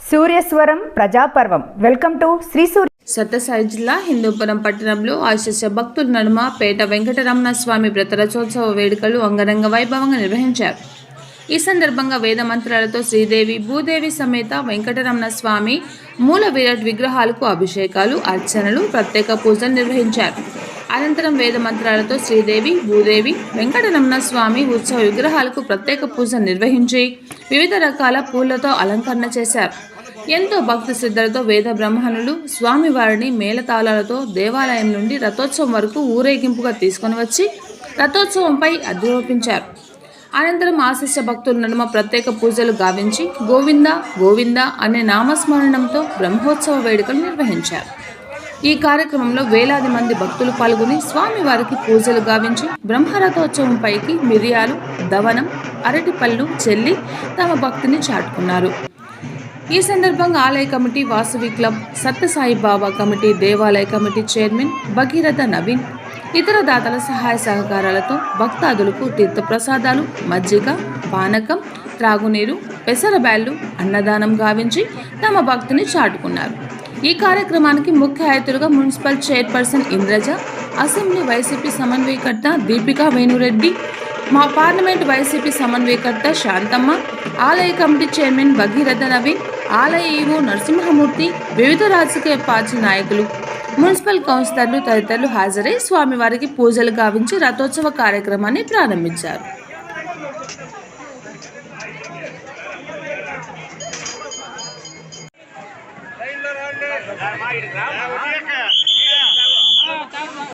సూర్యస్వరం ప్రజాపర్వం. Welcome to Sri Surya Sathya Sai జిల్లా హిందూపురం పట్టణంలో ఆశిష్య భక్తుల నడుమ పేట వెంకటరమణ స్వామి వ్రతరథోత్సవ వేడుకలు అంగరంగ వైభవంగా నిర్వహించారు. ఈ సందర్భంగా వేద మంత్రాలతో శ్రీదేవి భూదేవి సమేత వెంకటరమణ స్వామి మూల విరాట్ విగ్రహాలకు అభిషేకాలు అర్చనలు ప్రత్యేక పూజలు నిర్వహించారు. అనంతరం వేద మంత్రాలతో శ్రీదేవి భూదేవి వెంకటరమణ స్వామి ఉత్సవ విగ్రహాలకు ప్రత్యేక పూజ నిర్వహించి వివిధ రకాల పూలతో అలంకరణ చేశారు. ఎంతో భక్తి శ్రద్ధలతో వేద బ్రహ్మణులు స్వామివారిని మేళతాళాలతో దేవాలయం నుండి రథోత్సవం వరకు ఊరేగింపుగా తీసుకొని వచ్చి రథోత్సవంపై అధిరోపించారు. అనంతరం ఆశిష్య భక్తుల నడుమ ప్రత్యేక పూజలు గావించి గోవింద గోవింద అనే నామస్మరణంతో బ్రహ్మోత్సవ వేడుకలు నిర్వహించారు. ఈ కార్యక్రమంలో వేలాది మంది భక్తులు పాల్గొని స్వామివారికి పూజలు గావించి బ్రహ్మరథోత్సవం పైకి మిరియాలు దవనం అరటిపళ్ళు చెల్లి తమ భక్తిని చాటుకున్నారు. ఈ సందర్భంగా ఆలయ committee Vasavi club Sathya Sai Baba committee దేవాలయ కమిటీ చైర్మన్ భగీరథ నవీన్ ఇతర దాతల సహాయ సహకారాలతో భక్తాదులకు తీర్థప్రసాదాలు మజ్జిగ పానకం త్రాగునీరు పెసరబ్యాళ్ళు అన్నదానం గావించి తమ భక్తిని చాటుకున్నారు. ఈ కార్యక్రమానికి ముఖ్య అతిథులుగా municipal chairperson Indraja assembly YCP సమన్వయకర్త దీపికా వేణురెడ్డి మా పార్లమెంట్ వైసీపీ సమన్వయకర్త శాంతమ్మ ఆలయ కమిటీ చైర్మన్ భగీరథ నవీన్ ఆలయ ఈవో నరసింహమూర్తి వివిధ రాజకీయ పార్టీ నాయకులు మున్సిపల్ కౌన్సిలర్లు తదితరులు హాజరై స్వామివారికి పూజలు గావించి రథోత్సవ కార్యక్రమాన్ని ప్రారంభించారు.